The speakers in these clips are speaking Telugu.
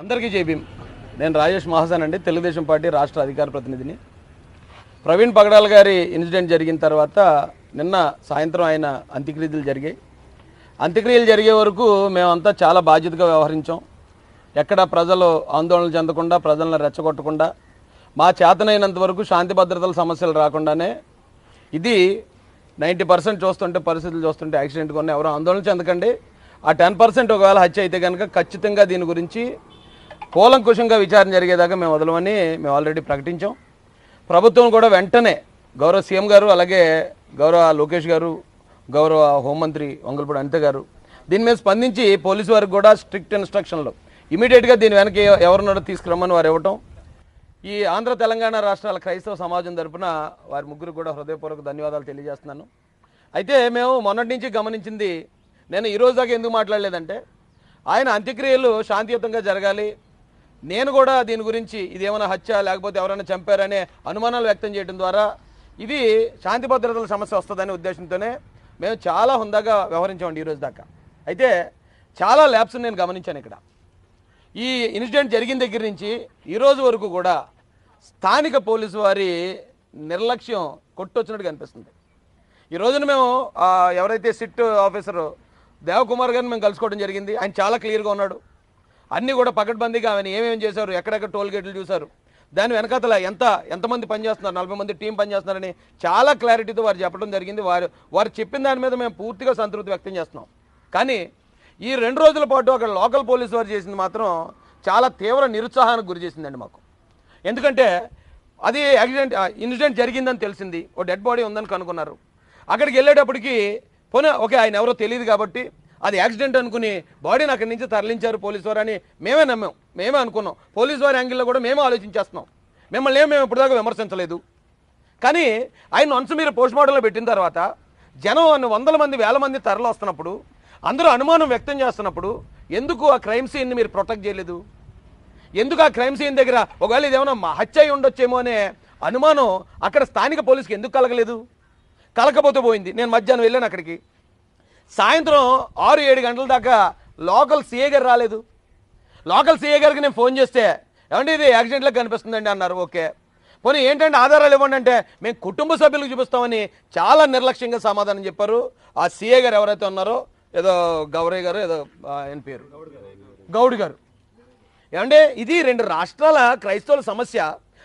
అందరికీ జైభీం నేను రాజేష్ మహాజన్ అండి తెలుగుదేశం పార్టీ రాష్ట్ర అధికార ప్రతినిధిని. ప్రవీణ్ పగడాల్ గారి ఇన్సిడెంట్ జరిగిన తర్వాత నిన్న సాయంత్రం ఆయన అంత్యక్రియలు జరిగాయి. అంత్యక్రియలు జరిగే వరకు మేమంతా చాలా బాధ్యతగా వ్యవహరించాం. ఎక్కడ ప్రజలు ఆందోళన చెందకుండా ప్రజలను రెచ్చగొట్టకుండా మా చేతనైనంత వరకు శాంతి భద్రతల సమస్యలు రాకుండానే ఇది నైంటీ పర్సెంట్ చూస్తుంటే పరిస్థితులు చూస్తుంటే యాక్సిడెంట్ కొన్ని ఎవరు ఆందోళన చెందకండి. ఆ టెన్ పర్సెంట్ ఒకవేళ హత్య అయితే కనుక ఖచ్చితంగా దీని గురించి కూలంకుషంగా విచారణ జరిగేదాకా మేము వదలమని మేము ఆల్రెడీ ప్రకటించాం. ప్రభుత్వం కూడా వెంటనే గౌరవ సీఎం గారు అలాగే గౌరవ లోకేష్ గారు గౌరవ హోంమంత్రి వంగల్పూడి అనిత గారు దీని మీద స్పందించి పోలీసు వారికి కూడా స్ట్రిక్ట్ ఇన్స్ట్రక్షన్లు. ఇమీడియట్గా దీని వెనక ఎవరినో తీసుకురమ్మని వారు ఇవ్వటం. ఈ ఆంధ్ర తెలంగాణ రాష్ట్రాల క్రైస్తవ సమాజం తరపున వారి ముగ్గురు కూడా హృదయపూర్వక ధన్యవాదాలు తెలియజేస్తున్నాను. అయితే మేము మొన్నటి నుంచి గమనించింది నేను ఈరోజు దాకా ఎందుకు మాట్లాడలేదంటే ఆయన అంత్యక్రియలు శాంతియుతంగా జరగాలి నేను కూడా దీని గురించి ఇది ఏమైనా హత్య లేకపోతే ఎవరైనా చంపారనే అనుమానాలు వ్యక్తం చేయడం ద్వారా ఇది శాంతి భద్రతల సమస్య వస్తుందనే ఉద్దేశంతోనే మేము చాలా హుందాగా వ్యవహరించామండి ఈరోజు దాకా. అయితే చాలా ల్యాబ్స్ నేను గమనించాను ఇక్కడ. ఈ ఇన్సిడెంట్ జరిగిన దగ్గర నుంచి ఈరోజు వరకు కూడా స్థానిక పోలీసు వారి నిర్లక్ష్యం కొట్టొచ్చినట్టు కనిపిస్తుంది ఈ రోజున మేము ఎవరైతే సిట్ ఆఫీసర్ దేవకుమార్ గారిని మేము కలుసుకోవడం జరిగింది. ఆయన చాలా క్లియర్గా ఉన్నాడు. అన్నీ కూడా పకడ్బందీగా ఆయన ఏమేమి చేశారు ఎక్కడెక్కడ టోల్ గేట్లు చూశారు. దాని వెనకాతల ఎంత ఎంతమంది పనిచేస్తున్నారు నలభై మంది టీం పనిచేస్తున్నారని చాలా క్లారిటీతో వారు చెప్పడం జరిగింది. వారు వారు చెప్పిన దాని మీద మేము పూర్తిగా సంతృప్తి వ్యక్తం చేస్తున్నాం. కానీ ఈ రెండు రోజుల పాటు అక్కడ లోకల్ పోలీసు వారు చేసింది మాత్రం చాలా తీవ్ర నిరుత్సాహానికి గురి చేసిందండి మాకు. ఎందుకంటే అది యాక్సిడెంట్ ఇన్సిడెంట్ జరిగిందని తెలిసింది. ఓ డెడ్ బాడీ ఉందని కనుక్కున్నారు. అక్కడికి వెళ్ళేటప్పటికి పోనీ ఓకే ఆయన ఎవరో తెలియదు కాబట్టి అది యాక్సిడెంట్ అనుకుని బాడీని అక్కడి నుంచి తరలించారు పోలీసు వారు అని మేమే నమ్మాం. మేమే అనుకున్నాం. పోలీసు వారి యాంగిల్లో కూడా మేమే ఆలోచించేస్తున్నాం. మిమ్మల్ని మేము ఇప్పటిదాకా విమర్శించలేదు. కానీ ఆయన వన్స్ మీరు పోస్ట్ మార్టంలో పెట్టిన తర్వాత జనం వందల మంది వేల మంది తరలి వస్తున్నప్పుడు అందరూ అనుమానం వ్యక్తం చేస్తున్నప్పుడు ఎందుకు ఆ క్రైమ్ సీన్ని మీరు ప్రొటెక్ట్ చేయలేదు? ఎందుకు ఆ క్రైమ్ సీన్ దగ్గర ఒకవేళ ఇదేమైనా హత్య అయి ఉండొచ్చేమో అనే అనుమానం అక్కడ స్థానిక పోలీసుకి ఎందుకు కలగలేదు? కలకపోతే పోయింది. నేను మధ్యాహ్నం వెళ్ళాను అక్కడికి. సాయంత్రం ఆరు ఏడు గంటల దాకా లోకల్ సీఏ గారు రాలేదు. లోకల్ సీఏ గారికి నేను ఫోన్ చేస్తే ఏమంటే ఇది యాక్సిడెంట్లో కనిపిస్తుందండి అన్నారు ఓకే. పోనీ ఏంటంటే ఆధారాలు ఇవ్వండి అంటే మేము కుటుంబ సభ్యులకు చూపిస్తామని చాలా నిర్లక్ష్యంగా సమాధానం చెప్పారు. ఆ సీఏ గారు ఎవరైతే ఉన్నారో ఏదో గౌరయ్య గారు ఏదో ఆయన పేరు. గౌడ్ గారు. ఏమంటే ఇది రెండు రాష్ట్రాల క్రైస్తవుల సమస్య.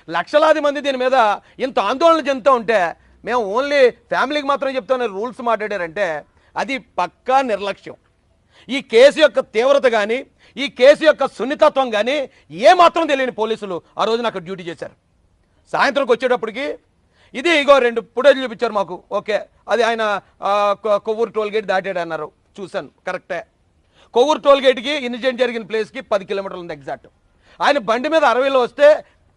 లక్షలాది మంది దీని మీద ఇంత ఆందోళన చెందుతూ ఉంటే మేము ఓన్లీ ఫ్యామిలీకి మాత్రం చెప్తామని రూల్స్ మాట్లాడారంటే అది పక్కా నిర్లక్ష్యం. ఈ కేసు యొక్క తీవ్రత కానీ ఈ కేసు యొక్క సున్నితత్వం కానీ ఏమాత్రం తెలియని పోలీసులు ఆ రోజున అక్కడ డ్యూటీ చేశారు. సాయంత్రంకి వచ్చేటప్పటికి ఇది ఇగో రెండు ఫుటేజ్ చూపించారు మాకు. ఓకే అది ఆయన కొవ్వూరు టోల్గేట్ దాటాడు అన్నారు చూశాను కరెక్టే. కొవ్వూరు టోల్గేట్కి ఇన్సిడెంట్ జరిగిన ప్లేస్కి పది కిలోమీటర్లు ఉంది ఎగ్జాక్ట్. ఆయన బండి మీద అరవైలో వస్తే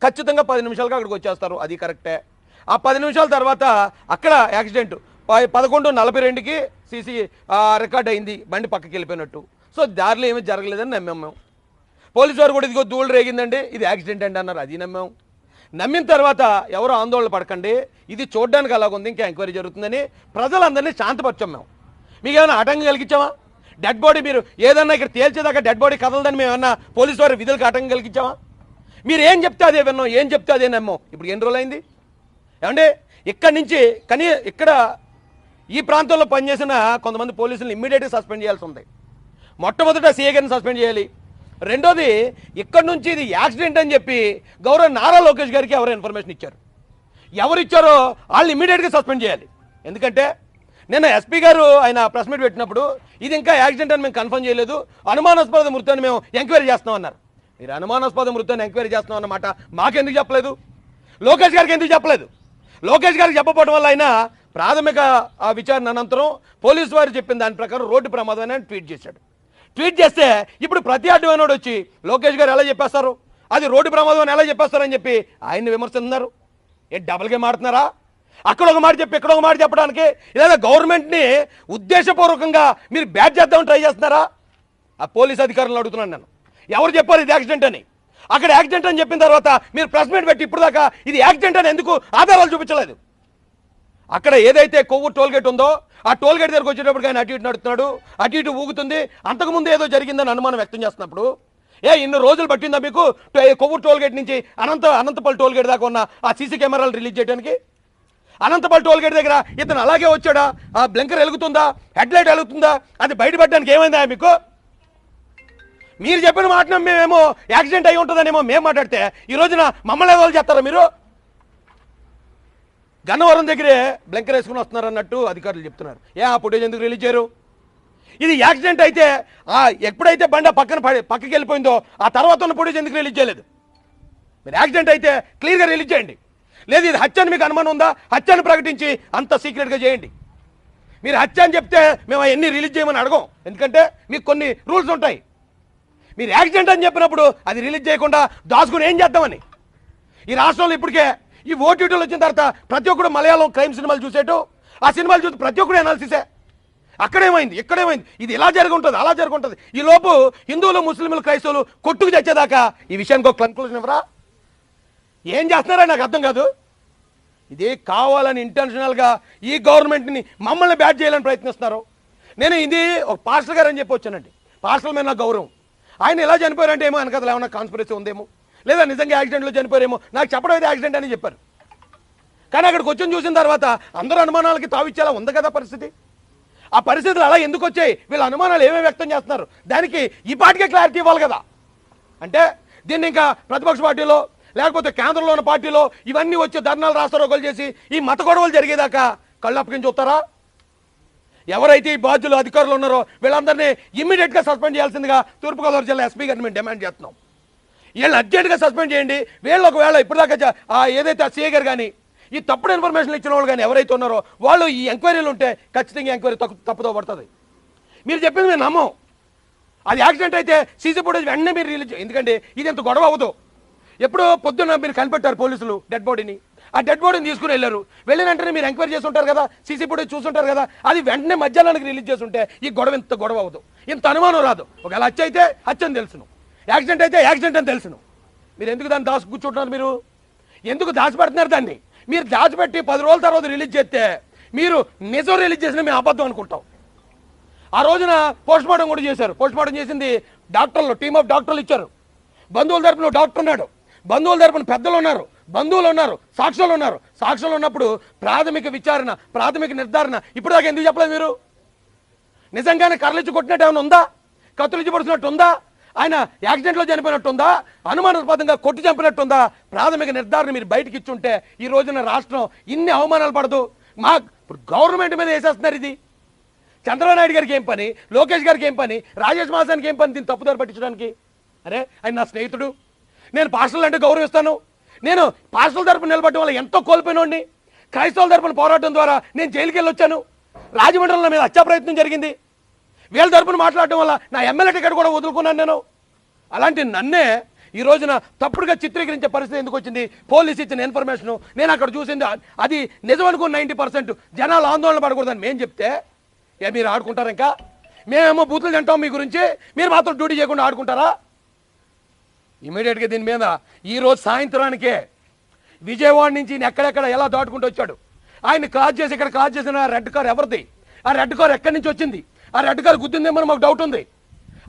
ఖచ్చితంగా పది నిమిషాలుగా అక్కడికి వచ్చేస్తారు. అది కరెక్టే. ఆ పది నిమిషాల తర్వాత అక్కడ యాక్సిడెంట్. పదకొండు నలభై రెండుకి సీసీ రికార్డ్ అయింది బండి పక్కకి వెళ్ళిపోయినట్టు. సో దారిలో ఏమీ జరగలేదని నమ్మాం మేము. పోలీసు వారు కూడా ఇదిగో ధూళి రేగిందండి ఇది యాక్సిడెంట్ అండి అన్నారు అది నమ్మాం. నమ్మిన తర్వాత ఎవరు ఆందోళన పడకండి ఇది చూడడానికి అలాగుంది ఇంకా ఎంక్వైరీ జరుగుతుందని ప్రజలందరినీ శాంతపరచాం మేము. మీకు ఏమైనా ఆటంకం కలిగించామా డెడ్ బాడీ మీరు ఏదన్నా ఇక్కడ తేల్చేదాకా డెడ్ బాడీ కదలదని మేము ఏమన్నా పోలీసు వారి విధులకు ఆటంకం కలిగించామా మీరు ఏం చెప్తే అదే విన్నాం ఏం చెప్తే అదే నమ్మాం. ఇప్పుడు ఎన్ని రోజులు అయింది ఏమంటే ఇక్కడి నుంచి కానీ ఇక్కడ ఈ ప్రాంతంలో పనిచేసిన కొంతమంది పోలీసులను ఇమ్మీడియట్గా సస్పెండ్ చేయాల్సి ఉంది. మొట్టమొదట సీఏ గారిని సస్పెండ్ చేయాలి. రెండోది ఇక్కడ నుంచి ఇది యాక్సిడెంట్ అని చెప్పి గౌరవ నారా లోకేష్ గారికి ఎవరు ఇన్ఫర్మేషన్ ఇచ్చారు. ఎవరు ఇచ్చారో వాళ్ళు ఇమ్మీడియట్గా సస్పెండ్ చేయాలి. ఎందుకంటే నిన్న ఎస్పీ గారు ఆయన ప్రెస్ మీట్ పెట్టినప్పుడు ఇది ఇంకా యాక్సిడెంట్ అని మేము కన్ఫర్మ్ చేయలేదు. అనుమానాస్పద మృతాన్ని మేము ఎంక్వైరీ చేస్తున్నాం అన్నారు. మీరు అనుమానాస్పద మృతాన్ని ఎంక్వైరీ చేస్తున్నాం అన్నమాట మాకెందుకు చెప్పలేదు? లోకేష్ గారికి ఎందుకు చెప్పలేదు? లోకేష్ గారికి చెప్పకపోవడం వల్ల ఆయన ప్రాథమిక ఆ విచారణ అనంతరం పోలీసు వారు చెప్పిన దాని ప్రకారం రోడ్డు ప్రమాదం అని ట్వీట్ చేశాడు. ట్వీట్ చేస్తే ఇప్పుడు ప్రతి అడ్డమైనోడు వచ్చి లోకేష్ గారు ఎలా చెప్పేస్తారు? అది రోడ్డు ప్రమాదం అని ఎలా చెప్పేస్తారని చెప్పి ఆయన్ని విమర్శిస్తున్నారు. ఏ డబుల్ గేమ్ ఆడుతున్నారా అక్కడ ఒక మాట చెప్పి ఇక్కడ ఒక మాట చెప్పడానికి లేదా గవర్నమెంట్ని ఉద్దేశపూర్వకంగా మీరు బ్యాట్ చేద్దామని ట్రై చేస్తున్నారా? ఆ పోలీస్ అధికారులను అడుగుతున్నాను నేను. ఎవరు చెప్పారు ఇది యాక్సిడెంట్ అని? అక్కడ యాక్సిడెంట్ అని చెప్పిన తర్వాత మీరు ప్రెస్ మీట్ పెట్టి ఇప్పుడు దాకా ఇది యాక్సిడెంట్ అని ఎందుకు ఆధారాలు చూపించలేదు? అక్కడ ఏదైతే కొవ్వు టోల్గేట్ ఉందో ఆ టోల్గేట్ దగ్గరకు వచ్చేటప్పుడు ఆయన అటు ఇటు నడుతున్నాడు అటు ఇటు ఊగుతుంది. అంతకుముందు ఏదో జరిగిందని అనుమానం వ్యక్తం చేస్తున్నప్పుడు ఏ ఇన్ని రోజులు పట్టిందా మీకు కొవ్వు కొవ్వూరు నుంచి అనంత అనంతపల్లి టోల్ గేట్ దాకా ఉన్న ఆ సీసీ కెమెరాలు రిలీజ్ చేయడానికి? అనంతపల్లి టోల్ గేట్ దగ్గర ఇతను అలాగే వచ్చాడా? ఆ బ్లింకర్ వెలుగుతుందా? హెడ్లైట్ వెలుగుతుందా? అది బయటపడడానికి ఏమైందా మీకు? మీరు చెప్పిన మాట మేమేమో యాక్సిడెంట్ అయి ఉంటుందనేమో మేము మాట్లాడితే ఈ రోజున మమ్మల్ని ఎవరు చేస్తారా మీరు? గన్నవరం దగ్గరే బ్లంకర్ వేసుకుని వస్తున్నారు అన్నట్టు అధికారులు చెప్తున్నారు. ఏ ఆ ఫుటేజ్ ఎందుకు రిలీజ్ చేయరు? ఇది యాక్సిడెంట్ అయితే ఆ ఎప్పుడైతే బండ పక్కన పడి పక్కకి వెళ్ళిపోయిందో ఆ తర్వాత ఉన్న ఫుటేజ్ ఎందుకు రిలీజ్ చేయలేదు? మీరు యాక్సిడెంట్ అయితే క్లియర్గా రిలీజ్ చేయండి. లేదు ఇది హత్య అని మీకు అనుమానం ఉందా? హత్యను ప్రకటించి అంత సీక్రెట్గా చేయండి. మీరు హత్య అని చెప్తే మేము అవన్నీ రిలీజ్ చేయమని అడగం. ఎందుకంటే మీకు కొన్ని రూల్స్ ఉంటాయి. మీరు యాక్సిడెంట్ అని చెప్పినప్పుడు అది రిలీజ్ చేయకుండా దాచుకుని ఏం చేద్దామని? ఈ రాష్ట్రంలో ఇప్పటికే ఈ ఓటీటీలు వచ్చిన తర్వాత ప్రతి ఒక్కడు మలయాళం క్రైమ్ సినిమాలు చూసేటో ఆ సినిమాలు చూసి ప్రతి ఒక్కడు అనాలిసిసే అక్కడేమైంది? ఇక్కడేమైంది? ఇది ఇలా జరుగుంటుంది అలా జరుగుంటుంది. ఈ లోపు హిందువులు ముస్లింలు క్రైస్తవులు కొట్టుకు తెచ్చేదాకా ఈ విషయానికి ఒక కన్క్లూజన్ ఇవ్వరా? ఏం చేస్తున్నారా నాకు అర్థం కాదు. ఇది కావాలని ఇంటెన్షనల్గా ఈ గవర్నమెంట్ని మమ్మల్ని బ్యాట్ చేయాలని ప్రయత్నిస్తున్నారు. నేను ఇది ఒక పాస్టర్ గారు అని చెప్పి వచ్చానండి. పాస్టర్ మీద నా గౌరవం. ఆయన ఎలా చనిపోయారంటే ఏమో వెనకాల ఏమన్నా కాన్స్పిరసీ ఉందేమో. లేదా నిజంగా యాక్సిడెంట్లో చనిపోయారేమో? నాకు చెప్పడం అయితే యాక్సిడెంట్ అని చెప్పారు. కానీ అక్కడికి వచ్చి చూసిన తర్వాత అందరూ అనుమానాలకి తావిచ్చేలా ఉంది కదా పరిస్థితి? ఆ పరిస్థితులు అలా ఎందుకు వచ్చాయి? వీళ్ళ అనుమానాలు ఏమేమి వ్యక్తం చేస్తున్నారు? దానికి ఈ పాటికే క్లారిటీ ఇవ్వాలి కదా. అంటే దీన్ని ఇంకా ప్రతిపక్ష పార్టీలో లేకపోతే కేంద్రంలో ఉన్న పార్టీలో ఇవన్నీ వచ్చి ధర్నాలు రాస్తారోకలు చేసి ఈ మత గొడవలు జరిగేదాకా కళ్ళు అప్పగించి చూస్తారా? ఎవరైతే ఈ బాధ్యులు అధికారులు ఉన్నారో వీళ్ళందరినీ ఇమ్మీడియట్గా సస్పెండ్ చేయాల్సిందిగా తూర్పుగోదావరి జిల్లా ఎస్పీ గారిని మేము డిమాండ్ చేస్తున్నాం. వీళ్ళని అర్జెంట్గా సస్పెండ్ చేయండి. వీళ్ళు ఒకవేళ ఇప్పటిదాకా ఏదైతే ఆ ఏదైతే సీఏ గారు కానీ ఈ తప్పుడు ఇన్ఫర్మేషన్ ఇచ్చిన వాళ్ళు కానీ ఎవరైతే ఉన్నారో వాళ్ళు ఈ ఎంక్వైరీలు ఉంటే ఖచ్చితంగా ఎంక్వైరీ తప్పు తప్పుదో పడుతుంది. మీరు చెప్పింది మేము నమ్మం. అది యాక్సిడెంట్ అయితే సీసీ ఫుటేజ్ వెంటనే మీరు రిలీజ్ ఎందుకంటే ఇది ఎంత గొడవ అవ్వదు. ఎప్పుడో పొద్దున్న మీరు కనిపెట్టారు పోలీసులు డెడ్ బాడీని. ఆ డెడ్ బాడీని తీసుకుని వెళ్ళారు. వెళ్ళిన వెంటనే మీరు ఎంక్వైరీ చేసి ఉంటారు కదా సీసీ ఫుటేజ్ చూసుంటారు కదా అది వెంటనే మధ్యాహ్నానికి రిలీజ్ చేసి ఉంటే ఈ గొడవ ఇంత గొడవ అవ్వదు. ఇంత అనుమానం రాదు. ఒకవేళ హత్య అయితే హత్యని తెలుసును. యాక్సిడెంట్ అయితే యాక్సిడెంట్ అని తెలుసును. మీరు ఎందుకు దాన్ని దాచి కూర్చుంటున్నారు మీరు? ఎందుకు దాచిపెడుతున్నారు దాన్ని? మీరు దాచిపెట్టి పది రోజుల తర్వాత రిలీజ్ చేస్తే మీరు నిజం రిలీజ్ చేసిన మేము అబద్ధం అనుకుంటాం. ఆ రోజున పోస్ట్ మార్టం కూడా చేశారు. పోస్ట్ మార్టం చేసింది డాక్టర్లు టీమ్ ఆఫ్ డాక్టర్లు ఇచ్చారు. బంధువుల తరపున డాక్టర్ ఉన్నాడు. బంధువుల తరపున పెద్దలు ఉన్నారు. బంధువులు ఉన్నారు. సాక్షులు ఉన్నారు. సాక్షులు ఉన్నప్పుడు ప్రాథమిక విచారణ ప్రాథమిక నిర్ధారణ ఇప్పుడు దాకా ఎందుకు చెప్పలేదు మీరు? నిజంగానే కర్రలిచ్చి కొట్టినట్టు ఏమైనా ఉందా? కత్తులిచ్చి పడుతున్నట్టు ఉందా? ఆయన యాక్సిడెంట్లో చనిపోయినట్టు ఉందా అనుమానాస్పదంగా కొట్టి చంపినట్టుందా? ప్రాథమిక నిర్ధారణ మీరు బయటకి ఇచ్చుంటే ఈ రోజున రాష్ట్రం ఇన్ని అవమానాలు పడదు. మా ఇప్పుడు గవర్నమెంట్ మీద వేసేస్తున్నారు ఇది. చంద్రబాబు నాయుడు గారికి ఏం పని? లోకేష్ గారికి ఏం పని? రాజేష్ మాసానికి ఏం పని దీన్ని తప్పుదారి పట్టించడానికి? అరే ఆయన నా స్నేహితుడు. నేను పాస్టర్లు అంటే గౌరవిస్తాను. నేను పాస్టర్ల తరపున నిలబడడం వల్ల ఎంతో కోల్పోయినోడిని. క్రైస్తవుల తరపున పోరాటం ద్వారా నేను జైలుకి వెళ్ళి వచ్చాను. రాజమండ్రిలో మీద హత్యా ప్రయత్నం జరిగింది. వీళ్ళ తరపున మాట్లాడటం వల్ల నా ఎమ్మెల్యే టికెట్ కూడా వదులుకున్నాను నేను. అలాంటి నన్నే ఈ రోజున తప్పుడుగా చిత్రీకరించే పరిస్థితి ఎందుకు వచ్చింది? పోలీస్ ఇచ్చిన ఇన్ఫర్మేషన్ నేను అక్కడ చూసింది అది నిజం అనుకున్న నైంటీ పర్సెంట్. జనాలు ఆందోళన పడకూడదని మేము చెప్తే ఏ మీరు ఆడుకుంటారు ఇంకా? మేమేమో బూతులు తింటాం మీ గురించి మీరు మాత్రం డ్యూటీ చేయకుండా ఆడుకుంటారా? ఇమీడియట్గా దీని మీద ఈరోజు సాయంత్రానికే విజయవాడ నుంచి ఈయన ఎక్కడెక్కడ ఎలా దాటుకుంటూ వచ్చాడు? ఆయన క్రాస్ చేసి ఇక్కడ క్రాస్ చేసిన రెడ్ కార్ ఎవరిది? ఆ రెడ్ కార్ ఎక్కడి నుంచి వచ్చింది? ఆ రెడ్ కార్ గుద్దిందేమో మాకు డౌట్ ఉంది.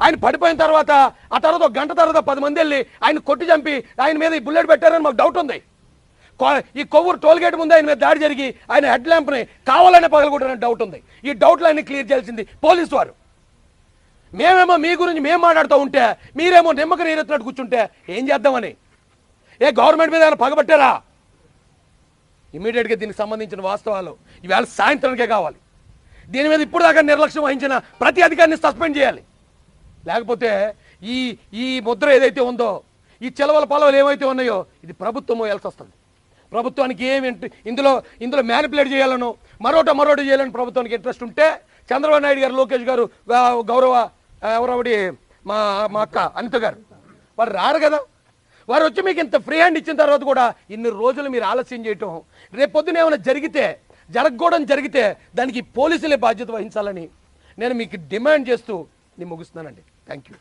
ఆయన పడిపోయిన తర్వాత ఆ తర్వాత ఒక గంట తర్వాత పది మంది వెళ్ళి ఆయన కొట్టి చంపి ఆయన మీద ఈ బుల్లెట్ పెట్టారని మాకు డౌట్ ఉంది. కొ- ఈ కొవ్వూరు టోల్ గేట్ ముందు ఆయన మీద దాడి జరిగి ఆయన హెడ్ ల్యాంప్ని కావాలనే పగలగొట్టారని డౌట్ ఉంది. ఈ డౌట్లు అన్ని క్లియర్ చేయాల్సింది పోలీసు వారు. మేమేమో మీ గురించి మేము మాట్లాడుతూ ఉంటే మీరేమో నిమ్మక నీరెత్తినట్టు కూర్చుంటే ఏం చేద్దామని? ఏ గవర్నమెంట్ మీద ఆయన పగబట్టారా? ఇమీడియట్గా దీనికి సంబంధించిన వాస్తవాలు ఈవేళ సాయంత్రానికే కావాలి. దీని మీద ఇప్పుడు దాకా నిర్లక్ష్యం వహించిన ప్రతి అధికారిని సస్పెండ్ చేయాలి. లేకపోతే ఈ ఈ ముద్ర ఏదైతే ఉందో ఈ చెలవల పొలవలు ఏమైతే ఉన్నాయో ఇది ప్రభుత్వం మోయాల్సి వస్తుంది. ప్రభుత్వానికి ఏమి ఇందులో ఇందులో మ్యానిపులేట్ చేయాలను మరోట మరోట చేయాలని ప్రభుత్వానికి ఇంట్రెస్ట్ ఉంటే చంద్రబాబు నాయుడు గారు లోకేష్ గారు గౌరవ ఎవరవడి మా మా అక్క అనిత గారు వారు రారు కదా. వారు వచ్చి మీకు ఇంత ఫ్రీ హ్యాండ్ ఇచ్చిన తర్వాత కూడా ఇన్ని రోజులు మీరు ఆలస్యం చేయటం రేపు పొద్దున ఏమైనా జరిగితే జరగకూడని జరిగితే దానికి పోలీసులే బాధ్యత వహించాలని నేను మీకు డిమాండ్ చేస్తూ నేను ముగిస్తున్నానండి. Thank you